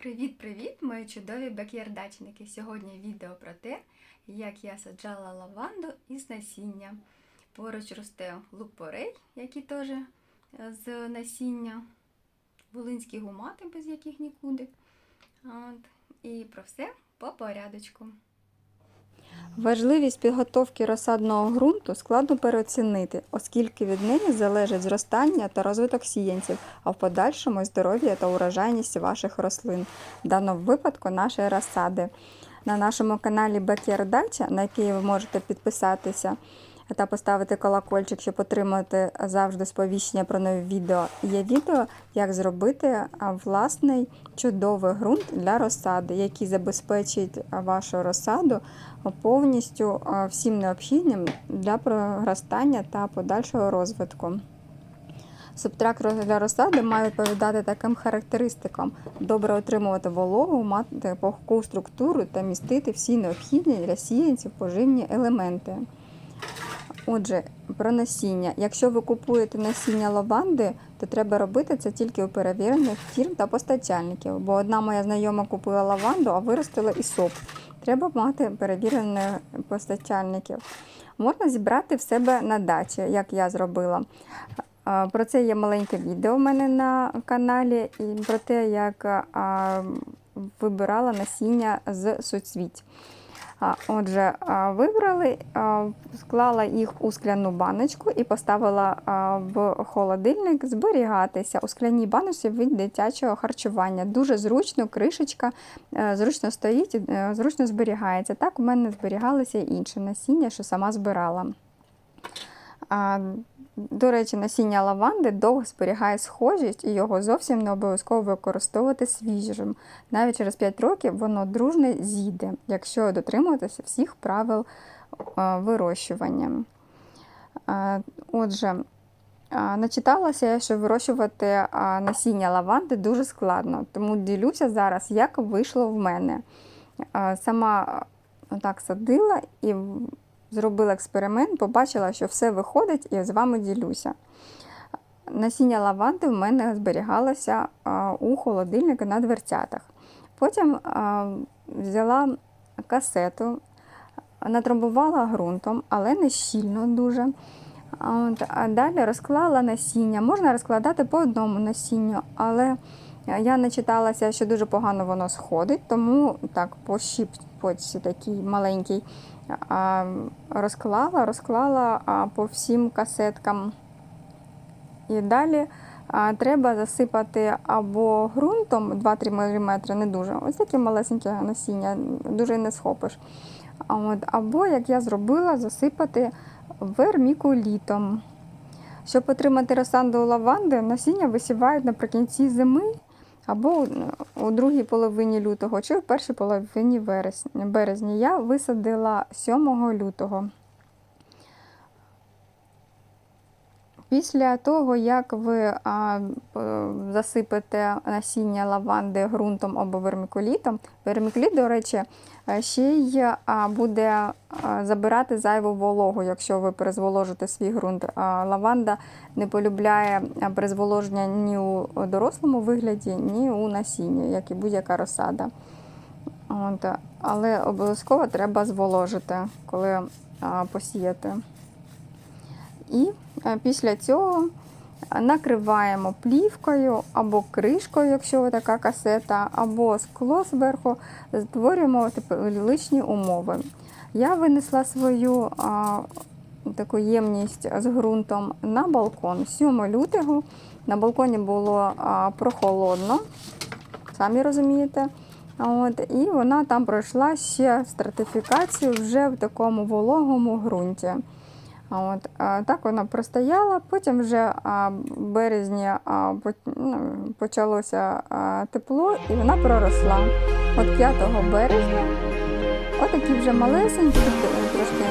Привіт-привіт, мої чудові бекярдачники! Сьогодні відео про те, як я саджала лаванду із насіння. Поруч росте лук-порей, який теж е, з насіння, волинські гумати, без яких нікуди. От. І про все по порядочку. Важливість підготовки розсадного ґрунту складно переоцінити, оскільки від неї залежить зростання та розвиток сіянців, а в подальшому здоров'я та урожайність ваших рослин, в даному випадку нашої розсади. На нашому каналі Backyard Дача, на який ви можете підписатися та поставити колокольчик, щоб отримати завжди сповіщення про нові відео, є відео, як зробити власний чудовий ґрунт для розсади, який забезпечить вашу розсаду повністю всім необхідним для проростання та подальшого розвитку. Субтракт для розсади має відповідати таким характеристикам: добре отримувати вологу, мати пухку структуру та містити всі необхідні для сіянців поживні елементи. Отже, про насіння. Якщо ви купуєте насіння лаванди, то треба робити це тільки у перевірених фірм та постачальників. Бо одна моя знайома купила лаванду, а виростила і соп. Треба мати перевірених постачальників. Можна зібрати в себе на дачі, як я зробила. Про це є маленьке відео у мене на каналі, і про те, як вибирала насіння з суцвіть. Отже, вибрали, склала їх у скляну баночку і поставила в холодильник зберігатися у скляній баночці від дитячого харчування. Дуже зручно, кришечка е, зручно стоїть, е, зручно зберігається. Так у мене зберігалися і інші насіння, що сама збирала. До речі, насіння лаванди довго зберігає схожість, і його зовсім не обов'язково використовувати свіжим. Навіть через 5 років воно дружне зійде, якщо дотримуватися всіх правил вирощування. Отже, начиталася я, що вирощувати насіння лаванди дуже складно, тому ділюся зараз, як вийшло в мене. Сама так садила і зробила експеримент, побачила, що все виходить, і з вами ділюся. Насіння лаванди в мене зберігалося у холодильнику на дверцятах. Потім взяла касету, натрамбувала ґрунтом, але не щільно дуже. А далі розклала насіння. Можна розкладати по одному насінню, але я начиталася, що дуже погано воно сходить, тому так по щіпці такий маленький розклала, розклала по всім касеткам. І далі треба засипати або ґрунтом 2-3 мм, не дуже. Ось таке малесеньке насіння, дуже не схопиш. От, або, як я зробила, засипати вермікулітом. Щоб отримати розсаду лаванди, насіння висівають наприкінці зими або у другій половині лютого, чи в першій половині березня. Я висадила 7 лютого. Після того, як ви а, засипете насіння лаванди ґрунтом або вермікулітом, вермікуліт, до речі, ще й буде забирати зайву вологу, якщо ви перезволожите свій ґрунт. Лаванда не полюбляє перезволоження ні у дорослому вигляді, ні у насінні, як і будь-яка розсада. От, але обов'язково треба зволожити, коли посіяти. І після цього накриваємо плівкою або кришкою, якщо така касета, або скло зверху, створюємо личні умови. Я винесла свою а, таку ємність з ґрунтом на балкон 7 лютого. На балконі було а, прохолодно, самі розумієте. От, І вона там пройшла ще стратифікацію вже в такому вологому ґрунті. От, Так вона простояла, потім вже в березні ну, почалося тепло і вона проросла. От 5 березня отакі вже малесенькі, трошки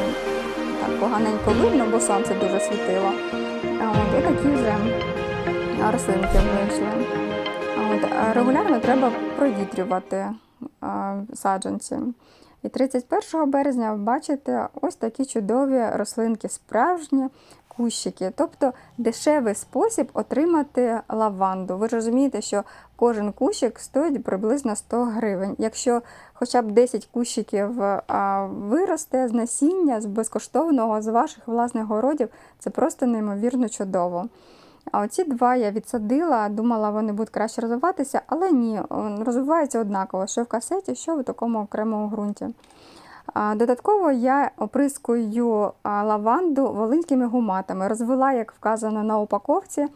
так поганенько видно, бо сонце дуже світило. От, Отакі вже рослинки вийшли. От, Регулярно треба провітрювати саджанці. І 31 березня ви бачите ось такі чудові рослинки, справжні кущики, тобто дешевий спосіб отримати лаванду. Ви розумієте, що Кожен кущик стоїть приблизно 100 гривень. Якщо хоча б 10 кущиків виросте з насіння, з безкоштовного, з ваших власних городів, це просто неймовірно чудово. А оці два я відсадила, думала, вони будуть краще розвиватися, але ні, розвиваються однаково, що в касеті, що в такому окремому ґрунті. Додатково я оприскую лаванду волинськими гуматами. Розвела, як вказано на упаковці.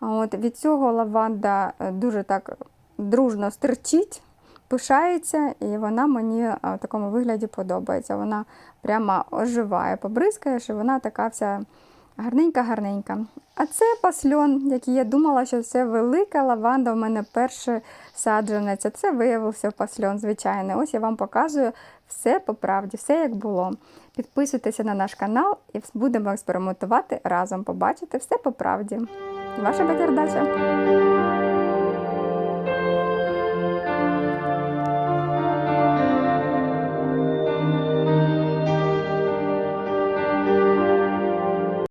От, від цього лаванда е, дуже так дружно стирчить, пишається, і вона мені в такому вигляді подобається. Вона прямо оживає, побризкаєш, і вона така вся гарненька-гарненька. А це пасльон, який я думала, що це велика лаванда. У мене перший саджанець. Це виявився пасльон, звичайно. Ось я вам показую все по правді, все як було. Підписуйтеся на наш канал і будемо експериментувати разом. Побачите все по правді. Ваша Бакердача.